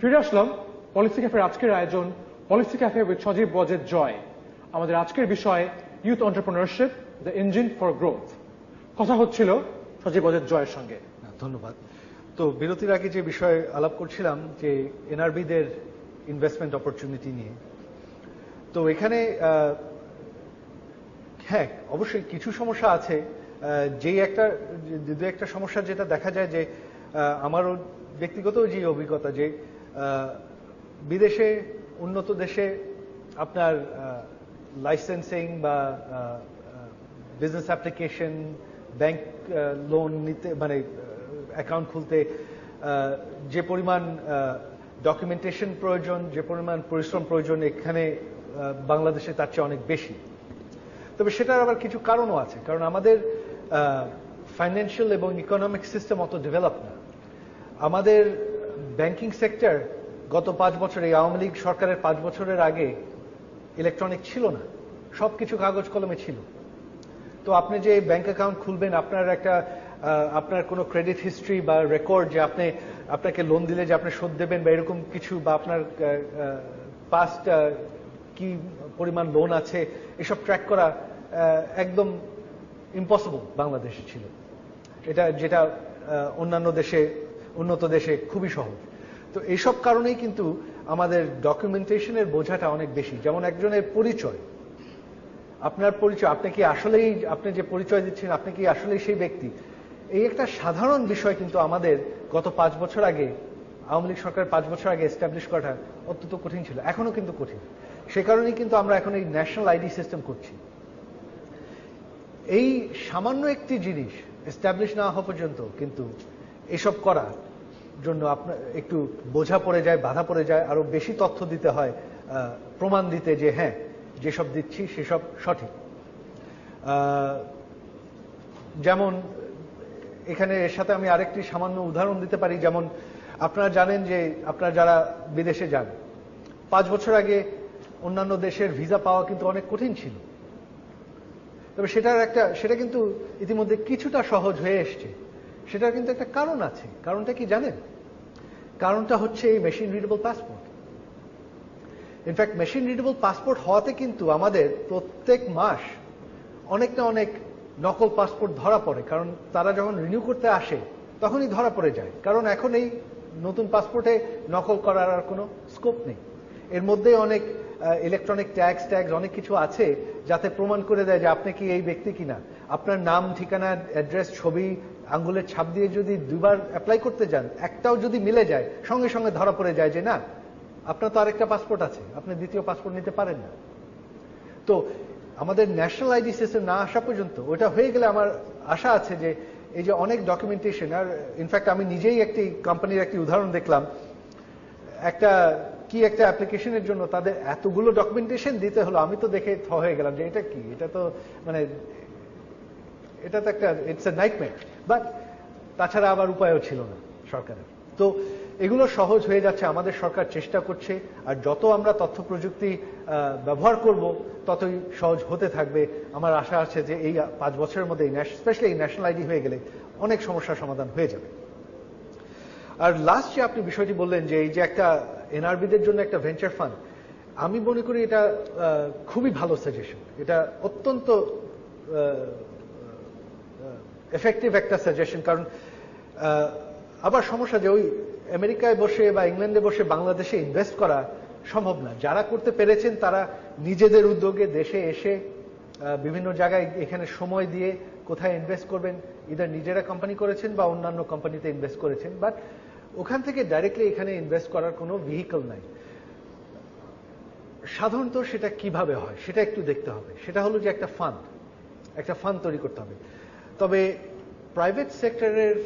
ফিরে আসলাম পলিসি ক্যাফের আজকের আয়োজন, পলিসি ক্যাফে উইথ সজীব বজের জয়। আমাদের আজকের বিষয় youth entrepreneurship the engine for growth কথা হচ্ছিল সজীব বজের জয়ের সঙ্গে। ধন্যবাদ। তো বিরতির আগে যে বিষয়ে আলাপ করছিলাম, যে এনআরবিদের ইনভেস্টমেন্ট অপরচুনিটি নিয়ে। তো এখানে হ্যাঁ অবশ্যই কিছু সমস্যা আছে। যেই একটা দু একটা সমস্যা যেটা দেখা যায় যে আমারও ব্যক্তিগত যে অভিজ্ঞতা যে বিদেশে, উন্নত দেশে আপনার লাইসেন্সিং বা বিজনেস অ্যাপ্লিকেশন ব্যাংক লোন নিতে মানে অ্যাকাউন্ট খুলতে যে পরিমাণ ডকুমেন্টেশন প্রয়োজন, যে পরিমাণ পরিশ্রম প্রয়োজন এখানে বাংলাদেশে তার চেয়ে অনেক বেশি। তবে সেটার আবার কিছু কারণও আছে, কারণ আমাদের ফাইন্যান্সিয়াল এবং ইকোনমিক সিস্টেম অত ডেভেলপ না। আমাদের ব্যাংকিং সেক্টর গত পাঁচ বছর আওয়ামী লীগ সরকারের পাঁচ বছরের আগে ইলেকট্রনিক ছিল না সব কিছু কাগজ কলমে ছিল। তো আপনি যে ব্যাংক অ্যাকাউন্ট খুলবেন, আপনার একটা আপনার কোনো ক্রেডিট হিস্ট্রি বা রেকর্ড যে আপনি, আপনাকে লোন দিলে যে আপনি শোধ দেবেন বা এরকম কিছু বা আপনার পাস্ট কি পরিমাণ লোন আছে, এসব ট্র্যাক করা একদম ইম্পসিবল বাংলাদেশে ছিল। এটা যেটা অন্যান্য দেশে উন্নত দেশে খুবই সহজ। তো এইসব কারণেই কিন্তু আমাদের ডকুমেন্টেশনের বোঝাটা অনেক বেশি। যেমন একজনের পরিচয়। আপনার পরিচয়, আপনি কি আসলেই, আপনি যে পরিচয় দিচ্ছেন, আপনি কি আসলেই সেই ব্যক্তি? এই একটা সাধারণ বিষয় কিন্তু আমাদের গত পাঁচ বছর আগে, আওয়ামী লীগ সরকার পাঁচ বছর আগে এস্টাবলিশ করাটা অত্যন্ত কঠিন ছিল। এখনও কিন্তু কঠিন। সে কারণেই কিন্তু আমরা এখন এই ন্যাশনাল আইডি সিস্টেম করছি। এই সামান্য একটি জিনিস এস্টাবলিশ না হওয়া পর্যন্ত কিন্তু এসব করা জন্য আপনার একটু বোঝা পড়ে যায়, বাধা পড়ে যায়, আরও বেশি তথ্য দিতে হয় প্রমাণ দিতে যে হ্যাঁ যেসব দিচ্ছি সেসব সঠিক। যেমন, এখানে এর সাথে আমি আরেকটি সামান্য উদাহরণ দিতে পারি, যেমন আপনারা জানেন যে আপনারা যারা বিদেশে যান, পাঁচ বছর আগে অন্যান্য দেশের ভিসা পাওয়া কিন্তু অনেক কঠিন ছিল। তবে সেটার একটা, সেটা কিন্তু ইতিমধ্যে কিছুটা সহজ হয়ে এসছে। সেটার কিন্তু একটা কারণ আছে। কারণটা কি জানেন? কারণটা হচ্ছে এই machine readable passport in fact machine readable passport হওয়াতে কিন্তু আমাদের প্রত্যেক মাস অনেক না অনেক নকল পাসপোর্ট ধরা পড়ে। কারণ তারা যখন রিনিউ করতে আসে, তখনই ধরা পড়ে যায়। কারণ এখন এই নতুন পাসপোর্টে নকল করার আর কোনো স্কোপ নেই। এর মধ্যে অনেক ইলেকট্রনিক ট্যাক্স ট্যাক্স অনেক কিছু আছে যাতে প্রমাণ করে দেয় যে আপনি কি এই ব্যক্তি কিনা। আপনার নাম, ঠিকানা অ্যাড্রেস ছবি আঙ্গুলের ছাপ দিয়ে যদি দুবার অ্যাপ্লাই করতে যান, একটাও যদি মিলে যায়, সঙ্গে সঙ্গে ধরা পড়ে যায় যে না, আপনার তো আরেকটা পাসপোর্ট আছে, আপনি দ্বিতীয় পাসপোর্ট নিতে পারেন না। তো আমাদের ন্যাশনাল আইডি সিস্টেম না আসা পর্যন্ত, ওটা হয়ে গেলে আমার আশা আছে যে এই যে অনেক ডকুমেন্টেশন আর ইনফ্যাক্ট আমি নিজেই একটি কোম্পানির একটি উদাহরণ দেখলাম, একটা কি একটা অ্যাপ্লিকেশনের জন্য তাদের এতগুলো ডকুমেন্টেশন দিতে হলো, আমি তো দেখে থ হয়ে গেলাম যে এটা কি? এটা তো মানে এটা তো একটা ইটস এ নাইটমেয়ার বাট তাছাড়া আবার উপায়ও ছিল না সরকারের। তো এগুলো সহজ হয়ে যাচ্ছে, আমাদের সরকার চেষ্টা করছে, আর যত আমরা তথ্য প্রযুক্তি ব্যবহার করব, ততই সহজ হতে থাকবে। আমার আশা আছে যে এই পাঁচ বছরের মধ্যে স্পেশালি এই ন্যাশনাল আইডি হয়ে গেলে অনেক সমস্যার সমাধান হয়ে যাবে। আর লাস্ট যে আপনি বিষয়টি বললেন যে এই যে একটা এনআরবিদের জন্য একটা ভেঞ্চার ফান্ড আমি মনে করি এটা খুবই ভালো সাজেশন এটা অত্যন্ত এফেক্টিভ একটা সাজেশন কারণ আবার সমস্যা যে ওই আমেরিকায় বসে বা ইংল্যান্ডে বসে বাংলাদেশে ইনভেস্ট করা সম্ভব না। যারা করতে পেরেছেন তারা নিজেদের উদ্যোগে দেশে এসে বিভিন্ন জায়গায় এখানে সময় দিয়ে কোথায় ইনভেস্ট করবেন ইদার নিজেরা কোম্পানি করেছেন বা অন্যান্য কোম্পানিতে ইনভেস্ট করেছেন বাট ওখান থেকে ডাইরেক্টলি এখানে ইনভেস্ট করার কোনো ভেহিকল নাই। সাধারণত সেটা কীভাবে হয়, সেটা একটু দেখতে হবে। সেটা হলো যে একটা ফান্ড একটা ফান্ড তৈরি করতে হবে। তবে প্রাইভেট সেক্টরের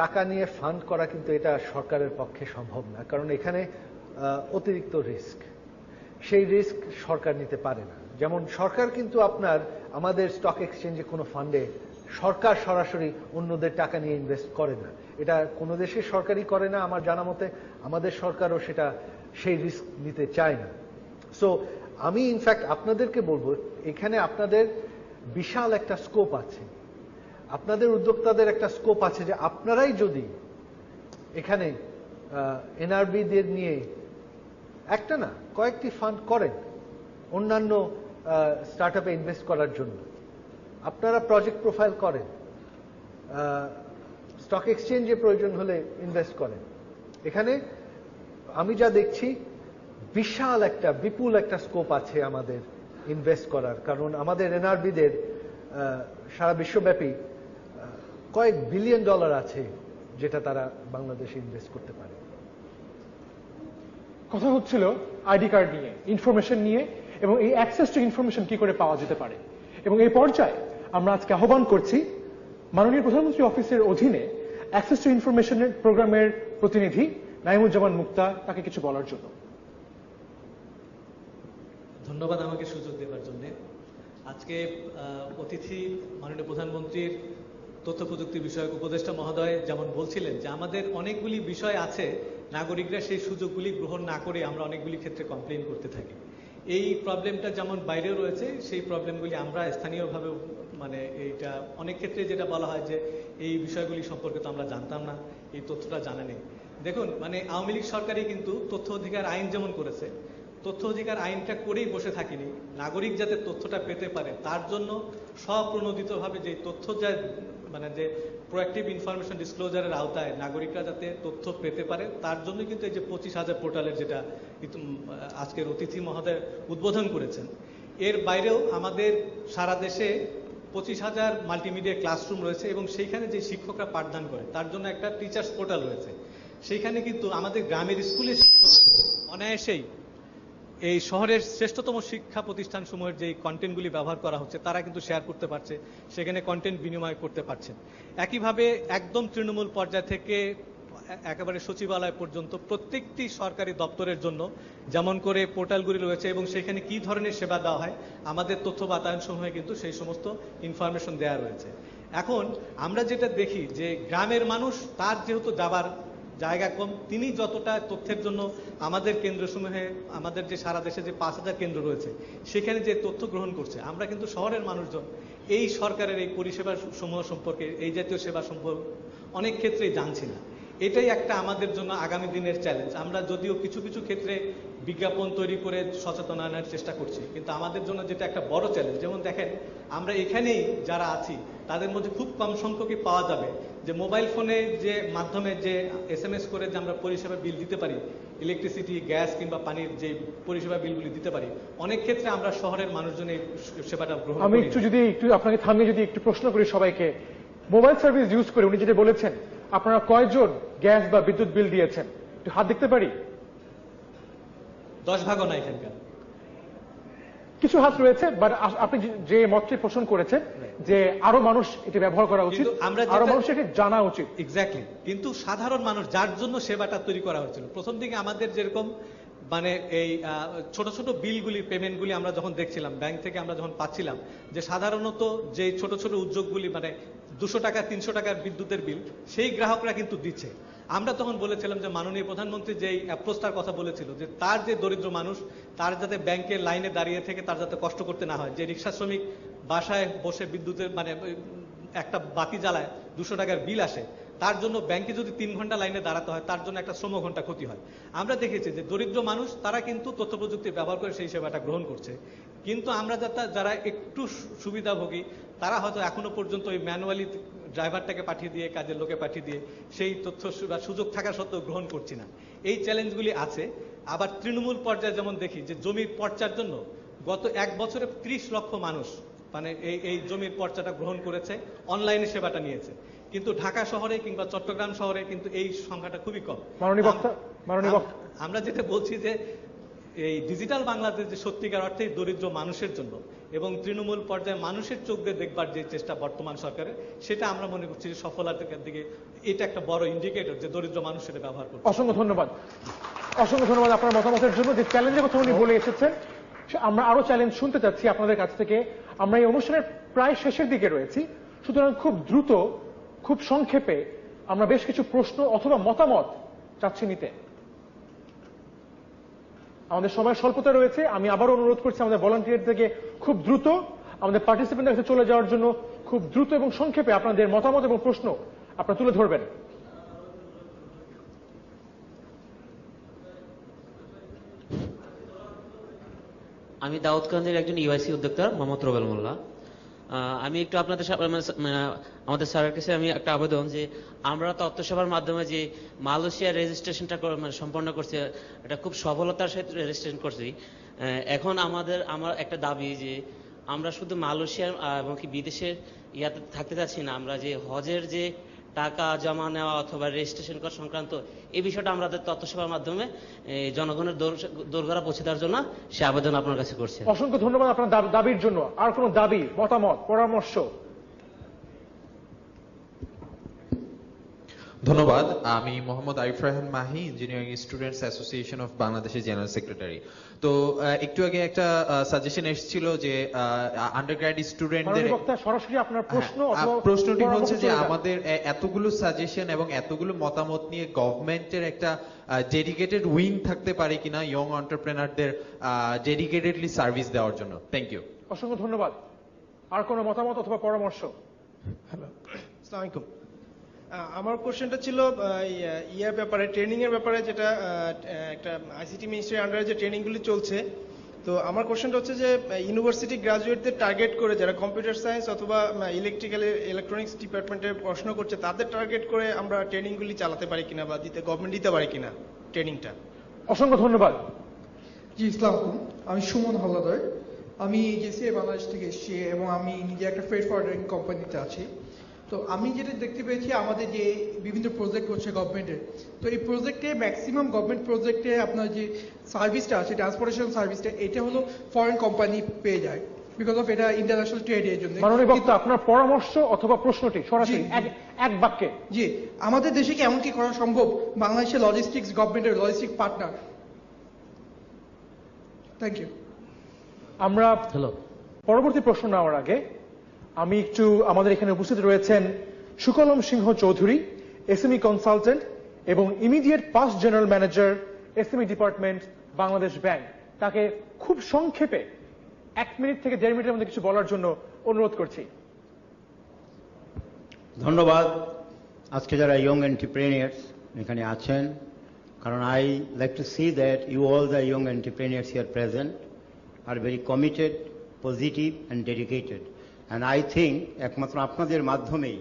টাকা নিয়ে ফান্ড করা কিন্তু এটা সরকারের পক্ষে সম্ভব না, কারণ এখানে অতিরিক্ত রিস্ক সেই রিস্ক সরকার নিতে পারে না। যেমন সরকার কিন্তু আপনার, আমাদের স্টক এক্সচেঞ্জে কোনো ফান্ডে সরকার সরাসরি অন্যদের টাকা নিয়ে ইনভেস্ট করে না। এটা কোনো দেশের সরকারই করে না, আমার জানা মতে। আমাদের সরকারও সেটা, সেই রিস্ক নিতে চায় না। সো আমি ইনফ্যাক্ট আপনাদেরকে বলব, এখানে আপনাদের বিশাল একটা স্কোপ আছে। আপনাদের উদ্যোক্তাদের একটা স্কোপ আছে যে আপনারাই যদি এখানে এনআরবিদের নিয়ে একটা না, কয়েকটি ফান্ড করেন অন্যান্য স্টার্ট আপে ইনভেস্ট করার জন্য। আপনারা প্রজেক্ট প্রোফাইল করেন স্টক এক্সচেঞ্জে প্রয়োজন হলে ইনভেস্ট করেন। এখানে আমি যা দেখছি, বিশাল একটা, বিপুল একটা স্কোপ আছে আমাদের ইনভেস্ট করার। কারণ আমাদের এনআরবিদের সারা বিশ্বব্যাপী কয়েক বিলিয়ন ডলার আছে যেটা তারা বাংলাদেশে ইনভেস্ট করতে পারে। কথা হচ্ছিল আইডি কার্ড নিয়ে ইনফরমেশন নিয়ে এবং এই অ্যাক্সেস টু ইনফরমেশন কি করে পাওয়া যেতে পারে? এবং এই পর্যায়ে আমরা আজকে আহ্বান করছি মাননীয় প্রধানমন্ত্রী অফিসের অধীনে অ্যাক্সেস টু ইনফরমেশনের প্রোগ্রামের প্রতিনিধি নাইমুজ্জামান মুক্তা তাকে কিছু বলার জন্য। ধন্যবাদ আমাকে সুযোগ দেওয়ার জন্য। আজকে আহ, অতিথি মাননীয় প্রধানমন্ত্রীর তথ্য প্রযুক্তি বিষয়ক উপদেষ্টা মহোদয় যেমন বলছিলেন যে আমাদের অনেকগুলি বিষয় আছে, নাগরিকরা সেই সুযোগগুলি গ্রহণ না করে আমরা অনেকগুলি ক্ষেত্রে কমপ্লেন করতে থাকি। এই প্রবলেমটা যেমন বাইরেও রয়েছে, সেই প্রবলেমগুলি আমরা স্থানীয়ভাবে মানে এইটা অনেক ক্ষেত্রে যেটা বলা হয় যে এই বিষয়গুলি সম্পর্কে তো আমরা জানতাম না, এই তথ্যটা জানা নেই। দেখুন মানে আওয়ামী লীগ সরকারই কিন্তু তথ্য অধিকার আইন যেমন করেছে, তথ্য অধিকার আইনটা করেই বসে থাকিনি। নাগরিক যাতে তথ্যটা পেতে পারে, তার জন্য স্বপ্রণোদিতভাবে যে তথ্য যা মানে যে প্রোয়াক্টিভ ইনফরমেশন ডিসক্লোজারের আওতায় নাগরিকরা যাতে তথ্য পেতে পারে, তার জন্য কিন্তু এই যে পঁচিশ হাজার পোর্টালের যেটা আজকের অতিথি মহোদয় উদ্বোধন করেছেন, এর বাইরেও আমাদের সারা দেশে পঁচিশ হাজার মাল্টিমিডিয়া ক্লাসরুম রয়েছে এবং সেইখানে যে শিক্ষকরা পাঠদান করে, তার জন্য একটা টিচার্স পোর্টাল রয়েছে। সেইখানে কিন্তু আমাদের গ্রামের স্কুলের শিক্ষক অনায়াসেই এই শহরের শ্রেষ্ঠতম শিক্ষা প্রতিষ্ঠানসমূহের যে কন্টেন্টগুলি ব্যবহার করা হচ্ছে, তারা কিন্তু শেয়ার করতে পারছে, সেখানে কন্টেন্ট বিনিময় করতে পারছেন একইভাবে একদম তৃণমূল পর্যায় থেকে একেবারে সচিবালয় পর্যন্ত প্রত্যেকটি সরকারি দপ্তরের জন্য যেমন করে পোর্টালগুলি রয়েছে এবং সেখানে কি ধরনের সেবা দেওয়া হয়, আমাদের তথ্য বাতায়ন সমূহে কিন্তু সেই সমস্ত ইনফরমেশন দেওয়া রয়েছে। এখন আমরা যেটা দেখি যে গ্রামের মানুষ তার যেহেতু যাবার জায়গা কম। তিনি যতটা তথ্যের জন্য আমাদের কেন্দ্রসমূহে, আমাদের যে সারা দেশে যে পাঁচ হাজার কেন্দ্র রয়েছে, সেখানে যে তথ্য গ্রহণ করছে, আমরা কিন্তু শহরের মানুষজন। এই সরকারের এই পরিষেবা সমূহ সম্পর্কে, এই জাতীয় সেবা সম্পর্কে অনেক ক্ষেত্রেই জানছি না। এটাই একটা আমাদের জন্য আগামী দিনের চ্যালেঞ্জ আমরা যদিও কিছু কিছু ক্ষেত্রে বিজ্ঞাপন তৈরি করে সচেতনায়নের চেষ্টা করছি, কিন্তু আমাদের জন্য যেটা একটা বড় চ্যালেঞ্জ যেমন দেখেন, আমরা এখানেই যারা আছি, তাদের মধ্যে খুব কম সংখ্যকই পাওয়া যাবে। যে মোবাইল ফোনে যে মাধ্যমে যে এস এম এস করে যে আমরা পরিষেবা বিল দিতে পারি ইলেকট্রিসিটি গ্যাস কিংবা পানির যে পরিষেবা বিলগুলি দিতে পারি অনেক ক্ষেত্রে আমরা শহরের মানুষজন এই সেবাটা গ্রহণ আমি একটু যদি একটু আপনাকে থামিয়ে যদি একটু প্রশ্ন করি সবাইকে মোবাইল সার্ভিস ইউজ করে উনি যেটা বলেছেন আপনারা কয়জন গ্যাস বা বিদ্যুৎ বিল দিয়েছেন? একটু হাত দেখতে পারি? দশ ভাগও না এখানকার। কিছু হাত রয়েছে বাট আপনি যে- মতটি পোষণ করেছেন যে আরও মানুষ এটি ব্যবহার করা উচিত আমরা আরও মানুষ এটি জানা উচিত। এক্স্যাক্টলি কিন্তু সাধারণ মানুষ যার জন্য সেবাটা তৈরি করা হয়েছিল প্রথম দিকে আমাদের যেরকম মানে এই ছোট ছোট বিলগুলি পেমেন্টগুলি আমরা যখন দেখছিলাম ব্যাংক থেকে আমরা যখন পাচ্ছিলাম যে সাধারণত যে ছোট ছোট উদ্যোগগুলি মানে দুশো টাকা তিনশো টাকার বিদ্যুতের বিল সেই গ্রাহকরা কিন্তু দিচ্ছে। আমরা তখন বলেছিলাম যে মাননীয় প্রধানমন্ত্রী যেই অ্যাপ্রোচটার কথা বলেছিল, যে তার যে দরিদ্র মানুষ, তার যাতে ব্যাংকের লাইনে দাঁড়িয়ে থেকে তার যাতে কষ্ট করতে না হয়। যে রিক্সা শ্রমিক বাসায় বসে বিদ্যুতের মানে একটা বাতি জ্বালায়, দুশো টাকার বিল আসে, তার জন্য ব্যাংকে যদি তিন ঘণ্টা লাইনে দাঁড়াতে হয়, তার জন্য একটা শ্রম ঘণ্টা ক্ষতি হয়। আমরা দেখেছি যে দরিদ্র মানুষ, তারা কিন্তু তথ্য প্রযুক্তি ব্যবহার করে সেই সেবাটা গ্রহণ করছে। কিন্তু আমরা যারা একটু সুবিধাভোগী, তারা হয়তো এখনও পর্যন্ত ওই ম্যানুয়ালি ড্রাইভারটাকে পাঠিয়ে দিয়ে কাজের লোকে পাঠিয়ে দিয়ে সেই তথ্য বা সুযোগ থাকা সত্ত্বেও গ্রহণ করছি না। এই চ্যালেঞ্জগুলি আছে। আবার তৃণমূল পর্যায়ে যেমন দেখি যে জমির পর্চার জন্য গত এক বছরে ত্রিশ লক্ষ মানুষ মানে এই এই জমির পর্চাটা গ্রহণ করেছে অনলাইনে সেবাটা নিয়েছে। কিন্তু ঢাকা শহরে কিংবা চট্টগ্রাম শহরে কিন্তু এই সংখ্যাটা খুবই কম। আমরা যেটা বলছি যে এই ডিজিটাল বাংলাদেশ যে সত্যিকার অর্থে দরিদ্র মানুষের জন্য এবং তৃণমূল পর্যায়ে মানুষের চোখ দিয়ে দেখবার যে চেষ্টা বর্তমান সরকারের, সেটা আমরা মনে করছি যে সফলতার দিকে এটা একটা বড় ইন্ডিকেটর যে দরিদ্র মানুষ সেটা ব্যবহার করছে। অসংখ্য ধন্যবাদ। অসংখ্য ধন্যবাদ আপনার মতামতের জন্য। যে চ্যালেঞ্জের কথা উনি বলে এসেছেন আমরা আরও চ্যালেঞ্জ শুনতে চাচ্ছি আপনাদের কাছ থেকে। আমরা এই অনুষ্ঠানের প্রায় শেষের দিকে রয়েছি। সুতরাং খুব দ্রুত, খুব সংক্ষেপে আমরা বেশ কিছু প্রশ্ন অথবা মতামত চাচ্ছি নিতে। আমাদের সময় স্বল্পতা রয়েছে। আমি আবার অনুরোধ করছি আমাদের ভলান্টিয়ার থেকে খুব দ্রুত আমাদের পার্টিসিপেন্টের কাছে চলে যাওয়ার জন্য খুব দ্রুত এবং সংক্ষেপে আপনাদের মতামত এবং প্রশ্ন আপনারা তুলে ধরবেন। আমি দাউদকান্দির একজন ইউআইসি উদ্যোক্তা, মোহাম্মদ রবেল মোল্লা। আমি একটু আপনাদের মানে মানে আমাদের স্যারের কাছে আমি একটা আবেদন যে আমরা তত্ত্ব সভার মাধ্যমে যে মালয়েশিয়ার রেজিস্ট্রেশনটা মানে সম্পন্ন করছি, এটা খুব সফলতার সাথে রেজিস্ট্রেশন করছি। এখন আমাদের, আমার একটা দাবি যে আমরা শুধু মালয়েশিয়া এবং কি বিদেশের ইয়াতে থাকতে চাচ্ছি না, আমরা যে হজের যে টাকা জমা নেওয়া অথবা রেজিস্ট্রেশন করা সংক্রান্ত এই বিষয়টা আমাদের তথ্য সেবার মাধ্যমে জনগণের দোর- দোরগোড়া পৌঁছে দেওয়ার জন্য সে আবেদন আপনার কাছে করছে। অসংখ্য ধন্যবাদ আপনার দাব- দাবির জন্য। আর কোনো দাবি, মতামত, পরামর্শ? ধন্যবাদ। আমি Mohammad Arif Rahan Mahi engineering students association of বাংলাদেশের জেনারেল সেক্রেটারি তো একটু আগে একটা সাজেশন এসেছিল যে আন্ডারগ্র্যাড স্টুডেন্টদের সরাসরি আপনার প্রশ্ন হ্যাঁ, অথবা আহ, প্রশ্নটি হচ্ছে যে আমাদের এতগুলো সাজেশন এবং এতগুলো মতামত নিয়ে গভর্নমেন্টের একটা ডেডিকেটেড উইং থাকতে পারে কিনা ইয়ং অন্টারপ্রেনারদের ডেডিকেটেডলি সার্ভিস দেওয়ার জন্য। থ্যাংক ইউ অসংখ্য ধন্যবাদ। আর কোনো মতামত অথবা পরামর্শ? হ্যালো আসসালামু আলাইকুম আমার কোশ্চেনটা ছিল ইয়ার ব্যাপারে ট্রেনিং এর ব্যাপারে যেটা একটা আইসিটি মিনিস্ট্রির আন্ডারে যে ট্রেনিংগুলি চলছে তো আমার কোশ্চেনটা হচ্ছে যে ইউনিভার্সিটি গ্রাজুয়েটদের টার্গেট করে যারা কম্পিউটার সায়েন্স অথবা ইলেকট্রিক্যাল ইলেকট্রনিক্স ডিপার্টমেন্টে পড়াশোনা করছে তাদের টার্গেট করে আমরা ট্রেনিংগুলি চালাতে পারি কিনা বা দিতে গভর্নমেন্ট দিতে পারে কিনা ট্রেনিংটা অসংখ্য ধন্যবাদ। জি ইসলাম আমি সুমন হাওলাদার আমি জেসিআই বাংলাদেশ থেকে এসেছি এবং আমি নিজে একটা ফ্রেড ফরওয়ার্ডিং কোম্পানিতে আছি। তো আমি যেটা দেখতে পেয়েছি আমাদের যে বিভিন্ন প্রজেক্ট হচ্ছে গভর্নমেন্টের তো এই প্রজেক্টে ম্যাক্সিমাম গভর্নমেন্ট প্রজেক্টে আপনার যে সার্ভিসটা আছে ট্রান্সপোর্টেশন সার্ভিসটা এটা হলো ফরেন কোম্পানি পেয়ে যায় বিকজ অফ এটা ইন্টারন্যাশনাল ট্রেডের জন্য। মাননীয় বক্তা আপনার পরামর্শ অথবা প্রশ্নটি সরাসরি এক বাক্যে। জি আমাদের দেশে কি এমন কি করা সম্ভব? বাংলাদেশের লজিস্টিক্স গভর্নমেন্টের লজিস্টিক পার্টনার থ্যাংক ইউ আমরা হ্যালো পরবর্তী প্রশ্ন নেওয়ার আগে আমি একটু আমাদের এখানে উপস্থিত রয়েছেন সুকলম সিংহ চৌধুরী এসএমই কনসালটেন্ট এবং immediate past general manager SME department Bangladesh bank তাকে খুব সংক্ষেপে এক মিনিট থেকে দেড় মিনিটের মধ্যে কিছু বলার জন্য অনুরোধ করছি। ধন্যবাদ। আজকে যারা ইয়ং এন্টারপ্রেনিয়ার্স এখানে আছেন, কারণ I like to see that you all the young entrepreneurs here present are very committed positive and dedicated and I think একমাত্র আপনাদের মাধ্যমেই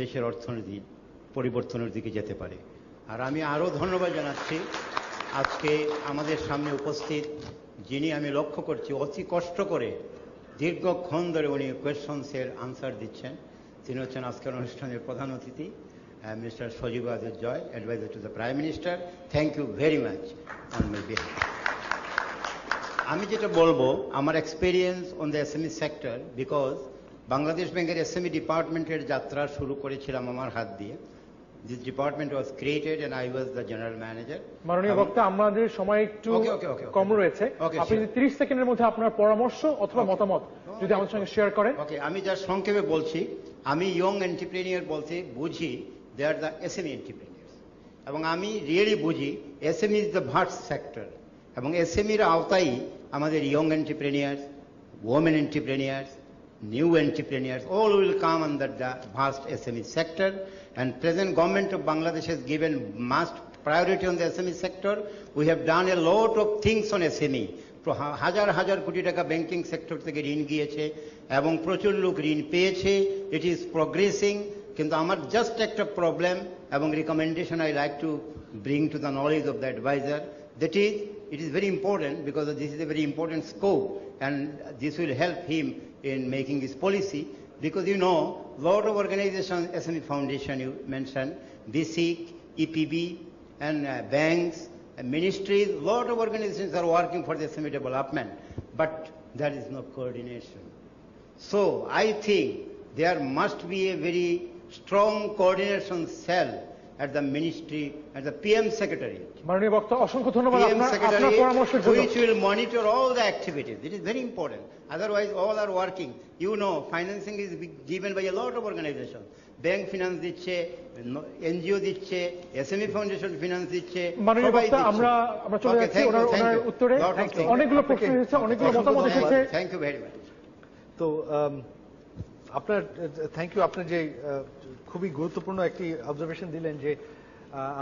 দেশের অর্থনীতি পরিবর্তনের দিকে যেতে পারে। আর আমি আরও ধন্যবাদ জানাচ্ছি আজকে আমাদের সামনে উপস্থিত যিনি আমি লক্ষ্য করছি, অতি কষ্ট করে দীর্ঘক্ষণ ধরে উনি কোয়েশনসের আনসার দিচ্ছেন। তিনি হচ্ছেন আজকের অনুষ্ঠানের প্রধান অতিথি mister Sajeeb Azad Joy, adviser to the prime minister. Thank you very much on my behalf আমি যেটা বলব, আমার experience on the SME sector, because Bangladesh ব্যাংকের এসএমই ডিপার্টমেন্টের যাত্রা শুরু করেছিলাম আমার হাত দিয়ে। This department was created and I was the general manager মাননীয় বক্তা আমাদের সময় একটু. কম রয়েছে। আপনি. যদি তিরিশ সেকেন্ডের মধ্যে আপনার পরামর্শ অথবা মতামত যদি আমাদের সঙ্গে শেয়ার করেন। ওকে আমি যা সংক্ষেপে বলছি আমি ইয়ং এন্টারপ্রেনিয়র বলতে বুঝি দে আর দ্য এসএমই এন্টারপ্রেনিয়ার্স এবং আমি রিয়েলি বুঝি এসএমই ইজ দ্য ভার্স সেক্টর এবং এসএমইর আওতায় আমাদের young entrepreneurs women entrepreneurs, new entrepreneurs, all will come under the vast SME sector. And present government of Bangladesh has given must priority on the SME sector. We have done a lot of things on SME. হাজার হাজার কোটি টাকা banking sector থেকে ঋণ গিয়েছে এবং প্রচুর লোক ঋণ পেয়েছে ইট ইজ প্রগ্রেসিং কিন্তু আমার জাস্ট একটা প্রবলেম এবং recommendation I like to bring to the knowledge of the adviser that is it is very important because this is a very important scope and this will help him in making his policy because you know lot of organizations SME Foundation you mentioned BSIC EPB and uh, banks and ministries lot of organizations are working for the SME development but there is no coordination. So I think there must be a very strong coordination cell at the ministry at the PM secretariat মাননীয় বক্তা অসংখ্য ধন্যবাদ আপনার আপনার পরামর্শের জন্য which will monitor all the activities. It is very important. Otherwise, all are working. You know, financing is given by a lot of organizations. Bank finance দিচ্ছে NGO দিচ্ছে এসএমই ফাউন্ডেশন ফিনান্স দিচ্ছে মাননীয় সবাই বক্তা আমরা আমরা চলে যাচ্ছি ওনার ওনার উত্তরে অনেকগুলো প্রশ্ন এসেছে অনেকগুলো মতামত এসেছে থ্যাংক ইউ ভেরি মাচ তো আপনার থ্যাংক ইউ আপনি যে খুবই গুরুত্বপূর্ণ একটি অবজারভেশন দিলেন যে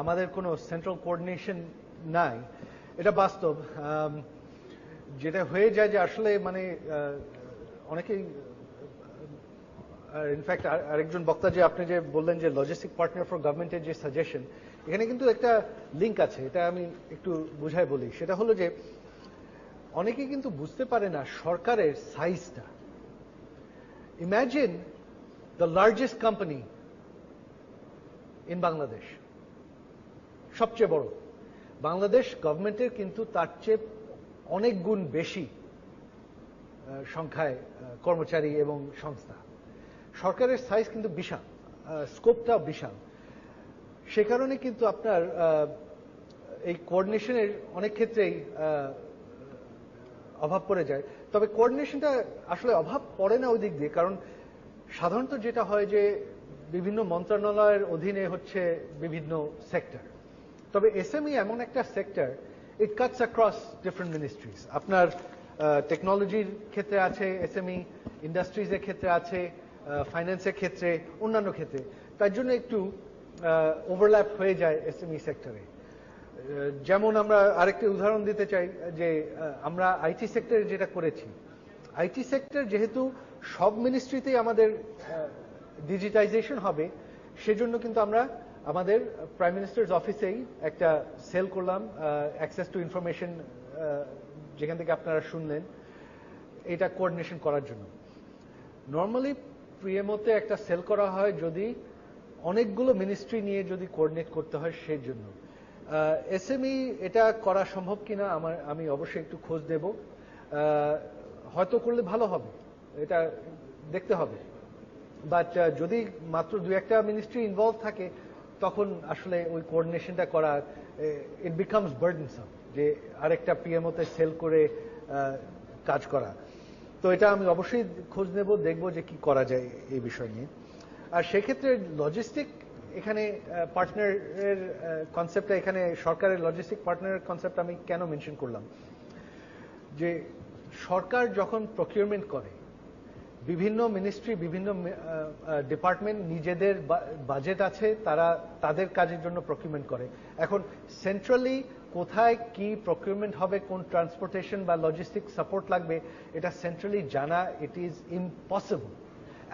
আমাদের কোনো সেন্ট্রাল কোঅর্ডিনেশন নাই। এটা বাস্তব। যেটা হয়ে যায় যে আসলে মানে অনেকেই ইনফ্যাক্ট আরেকজন বক্তা যে আপনি যে বললেন যে লজিস্টিক পার্টনার ফর গভর্নমেন্টের যে সাজেশন এখানে কিন্তু একটা লিঙ্ক আছে, এটা আমি একটু বুঝাই বলি। সেটা হলো যে অনেকে কিন্তু বুঝতে পারে না সরকারের সাইজটা imagine the largest company in Bangladesh সবচেয়ে বড়। বাংলাদেশ গভর্নমেন্টের কিন্তু তার চেয়ে অনেক গুণ বেশি সংখ্যায় কর্মচারী এবং সংস্থা। সরকারের সাইজ কিন্তু বিশাল স্কোপটা বিশাল। সে কারণে কিন্তু আপনার এই কোঅর্ডিনেশনের অনেক ক্ষেত্রেই অভাব পড়ে যায়। তবে কোঅর্ডিনেশনটা আসলে অভাব পড়ে না ওই দিক দিয়ে, কারণ সাধারণত যেটা হয় যে বিভিন্ন মন্ত্রণালয়ের অধীনে হচ্ছে বিভিন্ন সেক্টর তবে এসএমই এমন একটা sector it cuts across different ministries আপনার টেকনোলজির ক্ষেত্রে আছে এসএমই ইন্ডাস্ট্রিজের ক্ষেত্রে আছে ফাইন্যান্সের ক্ষেত্রে, অন্যান্য ক্ষেত্রে। তার জন্য একটু ওভারল্যাপ হয়ে যায় এসএমই সেক্টরে যেমন আমরা আরেকটি উদাহরণ দিতে চাই, যে আমরা আইটি সেক্টরে যেটা করেছি আইটি সেক্টর যেহেতু সব মিনিস্ট্রিতেই আমাদের ডিজিটাইজেশন হবে, সেজন্য কিন্তু আমরা আমাদের প্রাইম মিনিস্টার্স অফিসেই একটা সেল করলাম অ্যাক্সেস টু ইনফরমেশন যেখান থেকে আপনারা শুনলেন, এটা কোঅর্ডিনেশন করার জন্য। নর্মালি প্রিএমওতে একটা সেল করা হয় যদি অনেকগুলো মিনিস্ট্রি নিয়ে যদি কোঅর্ডিনেট করতে হয় সেই জন্য এসএমই এটা করা সম্ভব কিনা আমার আমি অবশ্যই একটু খোঁজ দেব। হয়তো করলে ভালো হবে। এটা দেখতে হবে। বাট যদি মাত্র দু একটা মিনিস্ট্রি ইনভলভ থাকে, তখন আসলে ওই কোঅর্ডিনেশনটা করা ইট বিকামস বার্ডেনসাম যে আরেকটা পিএমওতে সেল করে কাজ করা। তো এটা আমি অবশ্যই খোঁজ নেব, দেখব যে কি করা যায় এই বিষয় নিয়ে। আর সেক্ষেত্রে লজিস্টিক এখানে পার্টনারের কনসেপ্টটা এখানে সরকারের লজিস্টিক পার্টনারের কনসেপ্ট আমি কেন মেনশন করলাম? যে সরকার যখন প্রকিউরমেন্ট করে, বিভিন্ন মিনিস্ট্রি বিভিন্ন ডিপার্টমেন্ট নিজেদের বাজেট আছে, তারা তাদের কাজের জন্য প্রকিউরমেন্ট করে। এখন সেন্ট্রালি কোথায় কি প্রকিউরমেন্ট হবে, কোন ট্রান্সপোর্টেশন বা লজিস্টিক সাপোর্ট লাগবে, এটা সেন্ট্রালি জানা it is impossible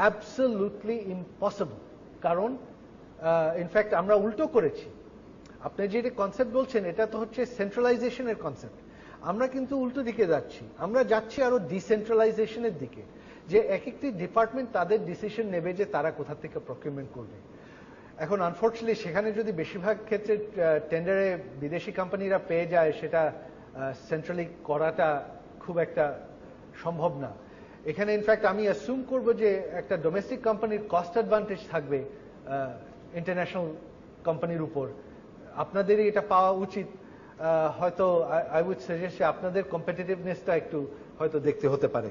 absolutely impossible কারণ ইনফ্যাক্ট আমরা উল্টো করেছি। আপনি যে কনসেপ্ট বলছেন, এটা তো হচ্ছে সেন্ট্রালাইজেশনের কনসেপ্ট আমরা কিন্তু উল্টো দিকে যাচ্ছি। আমরা যাচ্ছি আরও ডিসেন্ট্রালাইজেশনের দিকে, যে এক একটি ডিপার্টমেন্ট তাদের ডিসিশন নেবে যে তারা কোথা থেকে প্রকিউরমেন্ট করবে। এখন আনফর্চুনেটলি সেখানে যদি বেশিরভাগ ক্ষেত্রে টেন্ডারে বিদেশি কোম্পানিরা পেয়ে যায়, সেটা সেন্ট্রালি করাটা খুব একটা সম্ভব না। এখানে ইনফ্যাক্ট আমি অ্যাসুম করব যে একটা ডোমেস্টিক কোম্পানির কস্ট অ্যাডভান্টেজ থাকবে ইন্টারন্যাশনাল কোম্পানির উপর। আপনাদেরই এটা পাওয়া উচিত। হয়তো আই উড সাজেস্ট আপনাদের কম্পিটিটিভনেসটা একটু হয়তো দেখতে হতে পারে।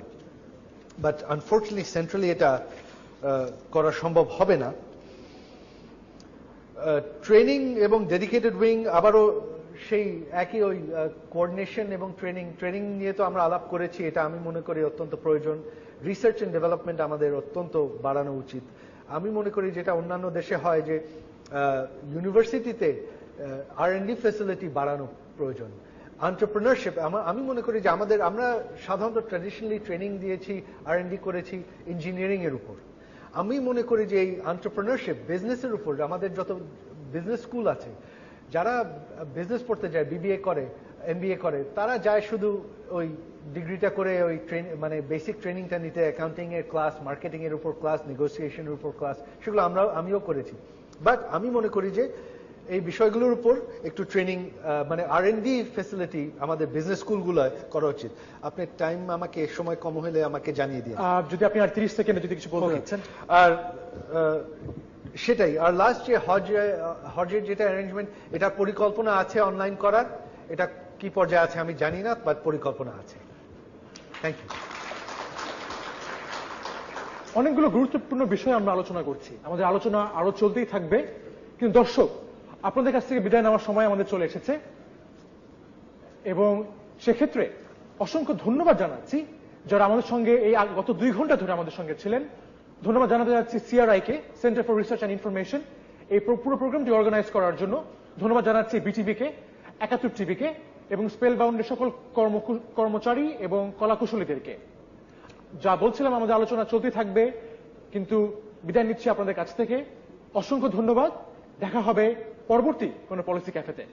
বাট আনফর্চুনেটলি সেন্ট্রালি এটা করা সম্ভব হবে না। ট্রেনিং এবং ডেডিকেটেড উইং আবারও সেই একই ওই কোঅর্ডিনেশন এবং ট্রেনিং ট্রেনিং নিয়ে তো আমরা আলাপ করেছি, এটা আমি মনে করি অত্যন্ত প্রয়োজন। রিসার্চ এন্ড ডেভেলপমেন্ট আমাদের অত্যন্ত বাড়ানো উচিত। আমি মনে করি যেটা অন্যান্য দেশে হয় যে ইউনিভার্সিটিতে আর এন ডি ফেসিলিটি বাড়ানো প্রয়োজন। আন্টারপ্রিনারশিপ আমি মনে করি যে আমাদের, আমরা সাধারণত ট্র্যাডিশনালি ট্রেনিং দিয়েছি আর এন ডি করেছি ইঞ্জিনিয়ারিং এর উপর। আমি মনে করি যে এই আন্টারপ্রিনারশিপ বিজনেসের উপর, আমাদের যত বিজনেস স্কুল আছে, যারা বিজনেস পড়তে যায় বিবিএ করে এমবিএ করে তারা যায় শুধু ওই ডিগ্রিটা করে ওই ট্রেন মানে বেসিক ট্রেনিংটা নিতে অ্যাকাউন্টিং এর ক্লাস মার্কেটিং এর উপর ক্লাস নেগোসিয়েশনের উপর ক্লাস সেগুলো আমরা আমিও করেছি। বাট আমি মনে করি যে এই বিষয়গুলোর উপর একটু ট্রেনিং মানে আর এন ডি ফেসিলিটি আমাদের বিজনেস স্কুলগুলোয় করা উচিত। আপনি টাইম আমাকে সময় কম হলে আমাকে জানিয়ে দিন যদি আপনি আর তিরিশ সেকেন্ডে যদি কিছু বলতে চাচ্ছেন। আর সেটাই আর লাস্ট যে হজ হজের যেটা অ্যারেঞ্জমেন্ট এটা পরিকল্পনা আছে অনলাইন করার এটা কি পর্যায়ে আছে আমি জানি না বাট পরিকল্পনা আছে। থ্যাংক ইউ অনেকগুলো গুরুত্বপূর্ণ বিষয় আমরা আলোচনা করছি। আমাদের আলোচনা আরও চলতেই থাকবে। কিন্তু দর্শক, আপনাদের কাছ থেকে বিদায় নেওয়ার সময় আমাদের চলে এসেছে। এবং সেক্ষেত্রে অসংখ্য ধন্যবাদ জানাচ্ছি যারা আমাদের সঙ্গে এই গত দুই ঘণ্টা ধরে আমাদের সঙ্গে ছিলেন। ধন্যবাদ জানাতে যাচ্ছি CRI K centre for research and information এই পুরো- পুরো প্রোগ্রামটি অর্গানাইজ করার জন্য ধন্যবাদ জানাচ্ছি বিটিভি কে একাত্তর টিভি কে এবং স্পেল বাউন্ডের সকল কর্মচারী এবং কলাকুশলীদেরকে। যা বলছিলাম, আমাদের আলোচনা চলতে থাকবে, কিন্তু বিদায় নিচ্ছি আপনাদের কাছ থেকে। অসংখ্য ধন্যবাদ। দেখা হবে পরবর্তী কোন পলিসি ক্যাফেতে